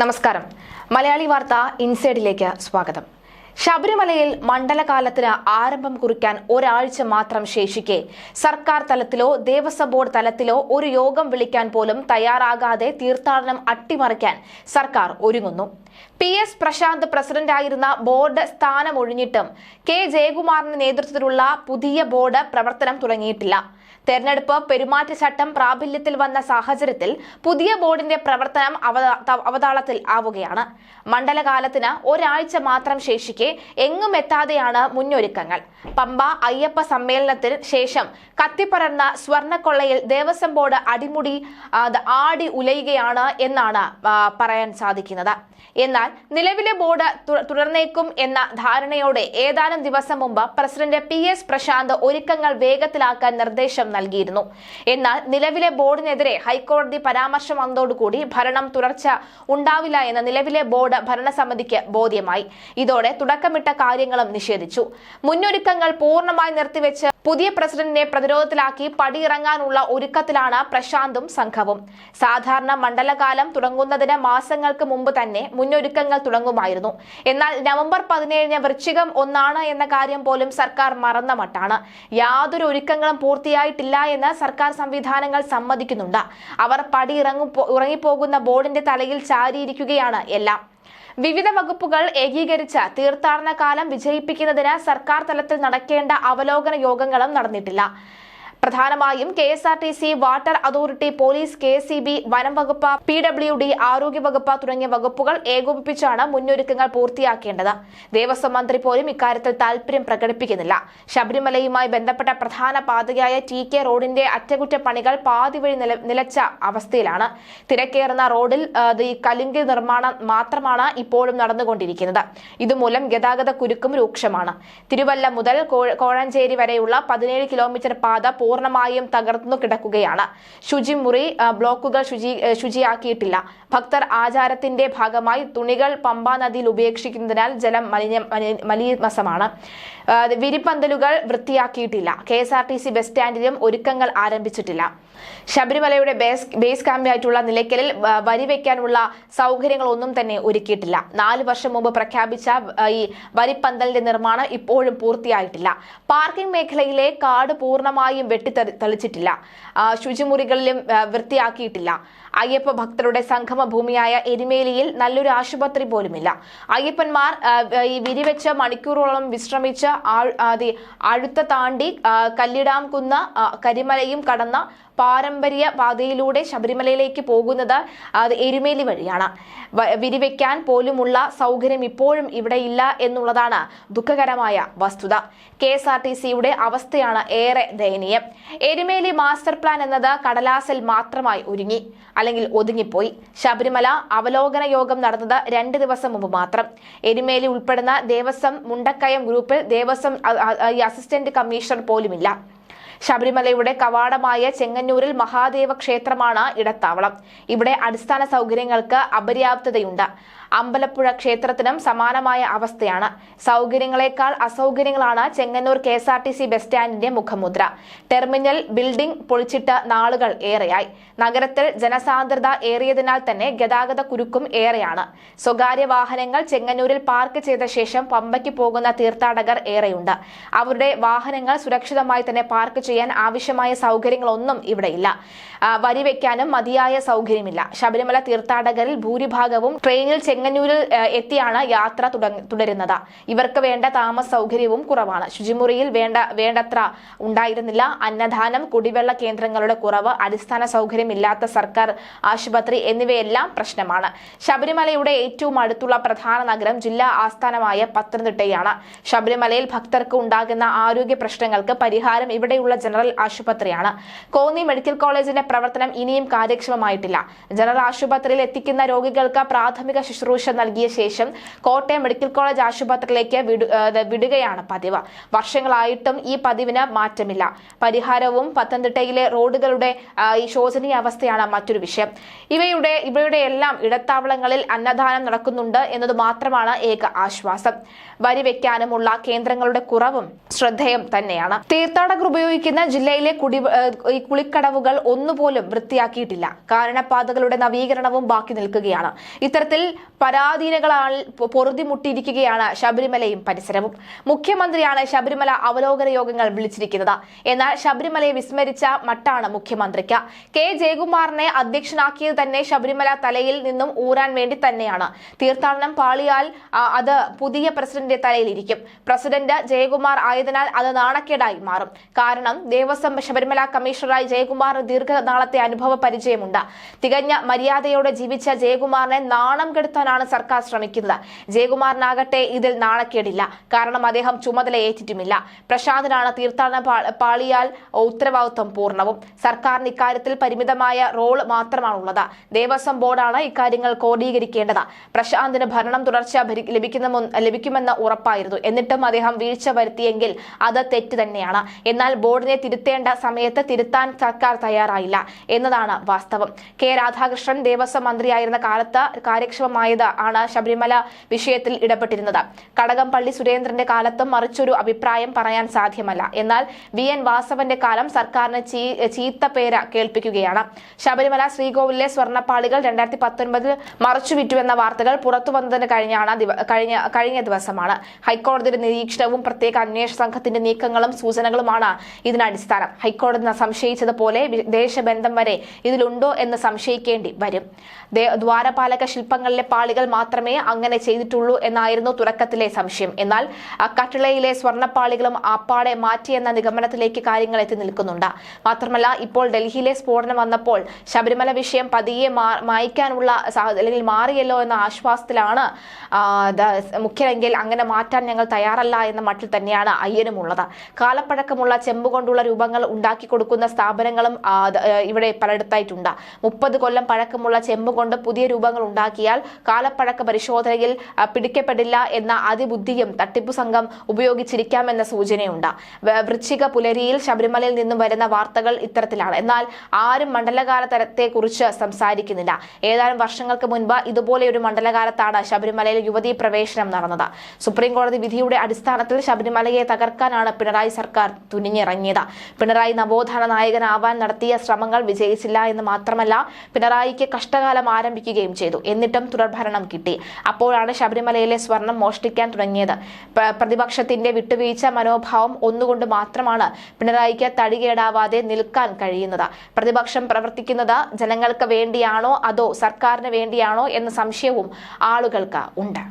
നമസ്കാരം. മലയാളി വാർത്ത ഇൻസൈഡിലേക്ക് സ്വാഗതം. ശബരിമലയിൽ മണ്ഡലകാലത്തിന് ആരംഭം കുറിക്കാൻ ഒരാഴ്ച മാത്രം ശേഷിക്കെ സർക്കാർ തലത്തിലോ ദേവസ്വം ബോർഡ് തലത്തിലോ ഒരു യോഗം വിളിക്കാൻ പോലും തയ്യാറാകാതെ തീർത്ഥാടനം അട്ടിമറിക്കാൻ സർക്കാർ ഒരുങ്ങുന്നു. പി എസ് പ്രശാന്ത് പ്രസിഡന്റായിരുന്ന ബോർഡ് സ്ഥാനമൊഴിഞ്ഞിട്ടും കെ ജയകുമാറിന്റെ നേതൃത്വത്തിലുള്ള പുതിയ ബോർഡ് പ്രവർത്തനം തുടങ്ങിയിട്ടില്ല. തെരഞ്ഞെടുപ്പ് പെരുമാറ്റച്ചട്ടം പ്രാബല്യത്തിൽ വന്ന സാഹചര്യത്തിൽ പുതിയ ബോർഡിന്റെ പ്രവർത്തനം അവതാളത്തിൽ ആവുകയാണ്. മണ്ഡലകാലത്തിന് ഒരാഴ്ച മാത്രം ശേഷിക്കെ എങ്ങും എത്താതെയാണ് മുന്നൊരുക്കങ്ങൾ. പമ്പ അയ്യപ്പ സമ്മേളനത്തിന് ശേഷം കത്തിപ്പറന്ന സ്വർണക്കൊള്ളയിൽ ദേവസ്വം ബോർഡ് അടിമുടി ആടി ഉലയുകയാണ് എന്നാണ് പറയാൻ സാധിക്കുന്നത്. എന്നാൽ നിലവിലെ ബോർഡ് തുടർന്നേക്കും എന്ന ധാരണയോടെ ഏതാനും ദിവസം മുമ്പ് പ്രസിഡന്റ് പി എസ് പ്രശാന്ത് ഒരുക്കങ്ങൾ വേഗത്തിലാക്കാൻ നിർദ്ദേശം നൽകിയിരുന്നു. എന്നാൽ നിലവിലെ ബോർഡിനെതിരെ ഹൈക്കോടതി പരാമർശം വന്നതോടുകൂടി ഭരണം തുടർച്ച ഉണ്ടാവില്ല എന്ന് നിലവിലെ ബോർഡ് ഭരണസമിതിക്ക് ബോധ്യമായി. ഇതോടെ തുടക്കമിട്ട കാര്യങ്ങളും നിഷേധിച്ചു. മുന്നൊരുക്കങ്ങൾ പൂർണമായി നിർത്തിവെച്ച് പുതിയ പ്രസിഡന്റിനെ പ്രതിരോധത്തിലാക്കി പടിയിറങ്ങാനുള്ള ഒരുക്കത്തിലാണ് പ്രശാന്തും സംഘവും. സാധാരണ മണ്ഡലകാലം തുടങ്ങുന്നതിന് മാസങ്ങൾക്ക് മുമ്പ് തന്നെ മുന്നൊരുക്കങ്ങൾ തുടങ്ങുമായിരുന്നു. എന്നാൽ നവംബർ പതിനേഴിന് വൃശ്ചികം ഒന്നാണ് എന്ന കാര്യം പോലും സർക്കാർ മറന്ന മട്ടാണ്. യാതൊരു ഒരുക്കങ്ങളും പൂർത്തിയായിട്ടില്ല എന്ന് സർക്കാർ സംവിധാനങ്ങൾ സമ്മതിക്കുന്നുണ്ട്. അവർ പടിയിറങ്ങു ഇറങ്ങിപ്പോകുന്ന ബോർഡിന്റെ തലയിൽ ചാരിയിരിക്കുകയാണ് എല്ലാം. വിവിധ വകുപ്പുകൾ ഏകീകരിച്ച് തീർത്ഥാടന കാലം വിജയിപ്പിക്കുന്നതിന് സർക്കാർ തലത്തിൽ നടക്കേണ്ട അവലോകന യോഗങ്ങളും നടന്നിട്ടില്ല. പ്രധാനമായും K S R T C water authority police K C B വനം വകുപ്പ് പി ഡബ്ല്യു ഡി ആരോഗ്യ വകുപ്പ് തുടങ്ങിയ വകുപ്പുകൾ ഏകോപിപ്പിച്ചാണ് മുന്നൊരുക്കങ്ങൾ പൂർത്തിയാക്കേണ്ടത്. ദേവസ്വം മന്ത്രി പോലും ഇക്കാര്യത്തിൽ താൽപര്യം പ്രകടിപ്പിക്കുന്നില്ല. ശബരിമലയുമായി ബന്ധപ്പെട്ട പ്രധാന പാതയായ ടി കെ റോഡിന്റെ അറ്റകുറ്റപ്പണികൾ പാതി വഴി നിലച്ച അവസ്ഥയിലാണ്. തിരക്കേറുന്ന റോഡിൽ കലുങ്കി നിർമ്മാണം മാത്രമാണ് ഇപ്പോഴും നടന്നുകൊണ്ടിരിക്കുന്നത്. ഇതുമൂലം ഗതാഗത കുരുക്കും രൂക്ഷമാണ്. തിരുവല്ല മുതൽ കോഴഞ്ചേരി വരെയുള്ള പതിനേഴ് കിലോമീറ്റർ പാത പൂർണമായും തകർന്നു കിടക്കുകയാണ്. ശുചിമുറി ബ്ലോക്കുകൾ ശുചി ശുചിയാക്കിയിട്ടില്ല. ഭക്തർ ആചാരത്തിന്റെ ഭാഗമായി തുണികൾ പമ്പാ നദിയിൽ ഉപേക്ഷിക്കുന്നതിനാൽ ജലം മലിന മലി- മലീമസമാണ്. വിരിപ്പന്തലുകൾ വൃത്തിയാക്കിയിട്ടില്ല. K S R T C bus സ്റ്റാൻഡിലും ഒരുക്കങ്ങൾ ആരംഭിച്ചിട്ടില്ല. ശബരിമലയുടെ ബേസ് ബേസ് ക്യാമ്പായിട്ടുള്ള നിലയ്ക്കലിൽ വരിവെക്കാനുള്ള സൗകര്യങ്ങൾ ഒന്നും തന്നെ ഒരുക്കിയിട്ടില്ല. നാല് വർഷം മുമ്പ് പ്രഖ്യാപിച്ച ഈ വരിപ്പന്തലിന്റെ നിർമ്മാണം ഇപ്പോഴും പൂർത്തിയായിട്ടില്ല. പാർക്കിംഗ് മേഖലയിലെ കാട് പൂർണമായും വെട്ടിത്തെറി തെളിച്ചിട്ടില്ല ശുചിമുറികളിലും വൃത്തിയാക്കിയിട്ടില്ല. അയ്യപ്പ ഭക്തരുടെ സംഗമ ഭൂമിയായ എരുമേലിയിൽ നല്ലൊരു ആശുപത്രി പോലുമില്ല. അയ്യപ്പന്മാർ ഈ വിരിവെച്ച മണിക്കൂറോളം വിശ്രമിച്ച് അഴുത്ത താണ്ടി കല്ലിടാം കുന്ന കരിമലയും കടന്ന പാരമ്പര്യ പാതയിലൂടെ ശബരിമലയിലേക്ക് പോകുന്നത് അത് എരുമേലി വഴിയാണ്. വിരിവെക്കാൻ പോലുമുള്ള സൗകര്യം ഇപ്പോഴും ഇവിടെ ഇല്ല എന്നുള്ളതാണ് ദുഃഖകരമായ വസ്തുത. കെ എസ് ആർ ടി സിയുടെ അവസ്ഥയാണ് ഏറെ ദയനീയം. എരുമേലി മാസ്റ്റർ പ്ലാൻ എന്നത് കടലാസിൽ മാത്രമായി ഒരുങ്ങി അല്ലെങ്കിൽ ഒതുങ്ങിപ്പോയി. ശബരിമല അവലോകന യോഗം നടന്നത് രണ്ട് ദിവസം മുമ്പ് മാത്രം. എരുമേലി ഉൾപ്പെടുന്ന ദേവസ്വം മുണ്ടക്കയം ഗ്രൂപ്പിൽ ദേവസ്വം അസിസ്റ്റന്റ് കമ്മീഷണർ പോലുമില്ല. ശബരിമലയുടെ കവാടമായ ചെങ്ങന്നൂരിൽ മഹാദേവ ക്ഷേത്രമാണ് ഇടത്താവളം. ഇവിടെ അടിസ്ഥാന സൗകര്യങ്ങൾക്ക് അപര്യാപ്തതയുണ്ട്. അമ്പലപ്പുഴ ക്ഷേത്രത്തിനും സമാനമായ അവസ്ഥയാണ്. സൗകര്യങ്ങളെക്കാൾ അസൗകര്യങ്ങളാണ് Chengannur K S R T C bus സ്റ്റാൻഡിന്റെ മുഖമുദ്ര. ടെർമിനൽ ബിൽഡിംഗ് പൊളിച്ചിട്ട് നാളുകൾ ഏറെയായി. നഗരത്തിൽ ജനസാന്ദ്രത ഏറിയതിനാൽ തന്നെ ഗതാഗത കുരുക്കും ഏറെയാണ്. സ്വകാര്യ വാഹനങ്ങൾ ചെങ്ങന്നൂരിൽ പാർക്ക് ചെയ്ത ശേഷം പമ്പയ്ക്ക് പോകുന്ന തീർത്ഥാടകർ ഏറെയുണ്ട്. അവരുടെ വാഹനങ്ങൾ സുരക്ഷിതമായി തന്നെ പാർക്ക് ചെയ്യാൻ ആവശ്യമായ സൗകര്യങ്ങളൊന്നും ഇവിടെയില്ല. വരിവെക്കാനും മതിയായ സൗകര്യമില്ല. ശബരിമല തീർത്ഥാടകരിൽ ഭൂരിഭാഗവും ട്രെയിനിൽ ചെങ്ങന്നൂരിൽ എത്തിയാണ് യാത്ര തുടരുന്നത്. ഇവർക്ക് വേണ്ട താമസ സൗകര്യവും കുറവാണ്. ശുചിമുറിയിൽ വേണ്ട വേണ്ടത്ര ഉണ്ടായിരുന്നില്ല. അന്നദാനം കുടിവെള്ള കേന്ദ്രങ്ങളുടെ കുറവ് അടിസ്ഥാന സൗകര്യമില്ലാത്ത സർക്കാർ ആശുപത്രി എന്നിവയെല്ലാം പ്രശ്നമാണ്. ശബരിമലയുടെ ഏറ്റവും അടുത്തുള്ള പ്രധാന നഗരം ജില്ലാ ആസ്ഥാനമായ പത്തനംതിട്ടയാണ്. ശബരിമലയിൽ ഭക്തർക്ക് ഉണ്ടാകുന്ന ആരോഗ്യ പ്രശ്നങ്ങൾക്ക് പരിഹാരം ഇവിടെയുള്ള ജനറൽ ആശുപത്രിയാണ്. കോന്നി മെഡിക്കൽ കോളേജിന്റെ പ്രവർത്തനം ഇനിയും കാര്യക്ഷമമായിട്ടില്ല. ജനറൽ ആശുപത്രിയിൽ എത്തിക്കുന്ന രോഗികൾക്ക് പ്രാഥമിക ശുശ്രൂഷ ശുശ്രൂഷ നൽകിയ ശേഷം കോട്ടയം മെഡിക്കൽ കോളേജ് ആശുപത്രിയിലേക്ക് വിടുകയാണ് പതിവ്. വർഷങ്ങളായിട്ടും ഈ പതിവിന് മാറ്റമില്ല. പരിഹാരവും പത്തനംതിട്ടയിലെ റോഡുകളുടെ ഈ ശോചനീയ അവസ്ഥയാണ് മറ്റൊരു വിഷയം. ഇവയുടെ ഇവയുടെ എല്ലാം ഇടത്താവളങ്ങളിൽ അന്നദാനം നടക്കുന്നുണ്ട് എന്നത് മാത്രമാണ് ഏക ആശ്വാസം. വരി വെക്കാനുമുള്ള കേന്ദ്രങ്ങളുടെ കുറവും ശ്രദ്ധേയം തന്നെയാണ്. തീർത്ഥാടകർ ഉപയോഗിക്കുന്ന ജില്ലയിലെ കുടി കുളിക്കടവുകൾ ഒന്നുപോലും വൃത്തിയാക്കിയിട്ടില്ല. കാരണപാതകളുടെ നവീകരണവും ബാക്കി നിൽക്കുകയാണ്. ഇത്തരത്തിൽ പരാധീനകളാൽ പൊറുതിമുട്ടിയിരിക്കുകയാണ് ശബരിമലയും പരിസരവും. മുഖ്യമന്ത്രിയാണ് ശബരിമല അവലോകന യോഗങ്ങൾ വിളിച്ചിരിക്കുന്നത്. എന്നാൽ ശബരിമലയെ വിസ്മരിച്ച മട്ടാണ് മുഖ്യമന്ത്രിക്ക്. കെ. ജയകുമാറിനെ അധ്യക്ഷനാക്കിയത് തന്നെ ശബരിമല തലയിൽ നിന്നും ഊരാൻ വേണ്ടി തന്നെയാണ്. തീർത്ഥാടനം പാളിയാൽ അത് പുതിയ പ്രസിഡന്റിന്റെ തലയിലിരിക്കും. പ്രസിഡന്റ് ജയകുമാർ ആയതിനാൽ അത് നാണക്കേടായി മാറും. കാരണം ദേവസ്വം ശബരിമല കമ്മീഷണറായി ജയകുമാറിന് ദീർഘനാളത്തെ അനുഭവ പരിചയമുണ്ട്. തികഞ്ഞ മര്യാദയോടെ ജീവിച്ച ജയകുമാറിനെ നാണം കെടുത്താനാണ് സർക്കാർ ശ്രമിക്കുന്നത്. ജയകുമാറിനാകട്ടെ ഇതിൽ നാണക്കേടില്ല. കാരണം അദ്ദേഹം ചുമതല ഏറ്റിട്ടുമില്ല. പ്രശാന്തനാണ് തീർത്ഥാടന പാളിയാൽ ഉത്തരവാദിത്വം പൂർണവും. സർക്കാരിന് ഇക്കാര്യത്തിൽ പരിമിതമായ റോൾ മാത്രമാണുള്ളത്. ദേവസ്വം ബോർഡാണ് ഇക്കാര്യങ്ങൾ ക്രോഡീകരിക്കേണ്ടത്. പ്രശാന്തിന് ഭരണം തുടർച്ച ലഭിക്കുമെന്ന് ഉറപ്പായിരുന്നു. എന്നിട്ടും അദ്ദേഹം വീഴ്ച വരുത്തിയെങ്കിൽ അത് തെറ്റ് തന്നെയാണ്. എന്നാൽ ബോർഡിനെ തിരുത്തേണ്ട സമയത്ത് തിരുത്താൻ സർക്കാർ തയ്യാറായില്ല എന്നതാണ് വാസ്തവം. കെ രാധാകൃഷ്ണൻ ദേവസ്വം മന്ത്രിയായിരുന്ന കാലത്ത് കാര്യക്ഷമമായത് ആണ് ശബരിമല വിഷയത്തിൽ ഇടപെട്ടിരുന്നത്. കടകംപള്ളി സുരേന്ദ്രന്റെ കാലത്തും മറിച്ചൊരു അഭിപ്രായം പറയാൻ സാധ്യമല്ല. എന്നാൽ വി. എൻ. വാസവന്റെ കാലം സർക്കാരിന് ചീത്ത പേര കേൾപ്പിക്കുകയാണ്. ശബരിമല ശ്രീകോവിലെ സ്വർണപ്പാളികൾ രണ്ടായിരത്തി പത്തൊൻപതിൽ മറച്ചുവിറ്റുവെന്ന വാർത്തകൾ പുറത്തു വന്നതിന് കഴിഞ്ഞാണ് കഴിഞ്ഞ കഴിഞ്ഞ ദിവസമാണ്. ഹൈക്കോടതിയുടെ നിരീക്ഷണവും പ്രത്യേക അന്വേഷണ സംഘത്തിന്റെ നീക്കങ്ങളും സൂചനകളുമാണ് ഇതിനടിസ്ഥാനം ഹൈക്കോടതി സംശയിച്ചതുപോലെ ദേശബന്ധം വരെ ഇതിലുണ്ടോ എന്ന് സംശയിക്കേണ്ടി വരും. ദ്വാരപാലക ശില്പങ്ങളിലെ പാളികൾ മാത്രമേ അങ്ങനെ ചെയ്തിട്ടുള്ളൂ എന്നായിരുന്നു തുടക്കത്തിലെ സംശയം. എന്നാൽ കട്ടിളയിലെ സ്വർണപ്പാളികളും അപ്പാടെ മാറ്റിയെന്ന നിഗമനത്തിലേക്ക് കാര്യങ്ങൾ എത്തി നിൽക്കുന്നുണ്ട്. മാത്രമല്ല ഇപ്പോൾ ഡൽഹിയിലെ സ്ഫോടനം വന്നപ്പോൾ ശബരിമല വിഷയം പതിയെ മായ്ക്കാനുള്ള അല്ലെങ്കിൽ മാറിയല്ലോ എന്ന ആശ്വാസത്തിലാണ് മുഖ്യമെങ്കിൽ അങ്ങനെ മാറ്റാൻ ഞങ്ങൾ തയ്യാറല്ല എന്ന മട്ടിൽ തന്നെയാണ് അയ്യനുമുള്ളത്. കാലപ്പഴക്കമുള്ള ചെമ്പ് കൊണ്ടുള്ള രൂപങ്ങൾ ഉണ്ടാക്കി കൊടുക്കുന്ന സ്ഥാപനങ്ങളും ഇവിടെ പലയിടത്തായിട്ടുണ്ട്. മുപ്പത് കൊല്ലം പഴക്കമുള്ള ചെമ്പ് കൊണ്ട് പുതിയ രൂപങ്ങൾ ഉണ്ടാക്കിയാൽ കാലപ്പഴക്ക പരിശോധനയിൽ പിടിക്കപ്പെടില്ല എന്ന അതിബുദ്ധിയും തട്ടിപ്പു സംഘം ഉപയോഗിച്ചിരിക്കാമെന്ന സൂചനയുണ്ട്. വൃശ്ചിക പുലരിയിൽ ശബരിമലയിൽ നിന്നും വരുന്ന വാർത്തകൾ ഇത്തരത്തിലാണ്. എന്നാൽ ആരും മണ്ഡലകാല തരത്തെക്കുറിച്ച് സംസാരിക്കുന്നില്ല. ഏതാനും വർഷങ്ങൾക്ക് മുൻപ് ഇതുപോലെ ഒരു മണ്ഡലകാലത്താണ് ശബരിമലയിൽ യുവതി പ്രവേശനം നടന്നത്. സുപ്രീം കോടതി വിധിയുടെ അടിസ്ഥാനത്തിൽ ശബരിമലയെ തകർക്കാനാണ് പിണറായി സർക്കാർ തുനിഞ്ഞിറങ്ങിയത്. പിണറായി നവോത്ഥാന നായകനാവാൻ നടത്തിയ ശ്രമങ്ങൾ വിജയിച്ചില്ല എന്ന് മാത്രമല്ല പിണറായിക്ക് കഷ്ടകാലം ആരംഭിക്കുകയും ചെയ്തു. എന്നിട്ടും തുടർഭരണം കിട്ടി. അപ്പോഴാണ് ശബരിമലയിലെ സ്വർണം മോഷ്ടിക്കാൻ തുടങ്ങിയത്. പ്രതിപക്ഷത്തിന്റെ വിട്ടുവീഴ്ച മനോഭാവം ഒന്നുകൊണ്ട് മാത്രമാണ് പിണറായിക്ക് തടികേടാവാതെ നിൽക്കാൻ കഴിയുന്നത്. പ്രതിപക്ഷം പ്രവർത്തിക്കുന്നത് ജനങ്ങൾക്ക് വേണ്ടിയാണോ അതോ സർക്കാരിന് വേണ്ടിയാണോ എന്ന സംശയവും ആളുകൾക്ക് ഉണ്ട്.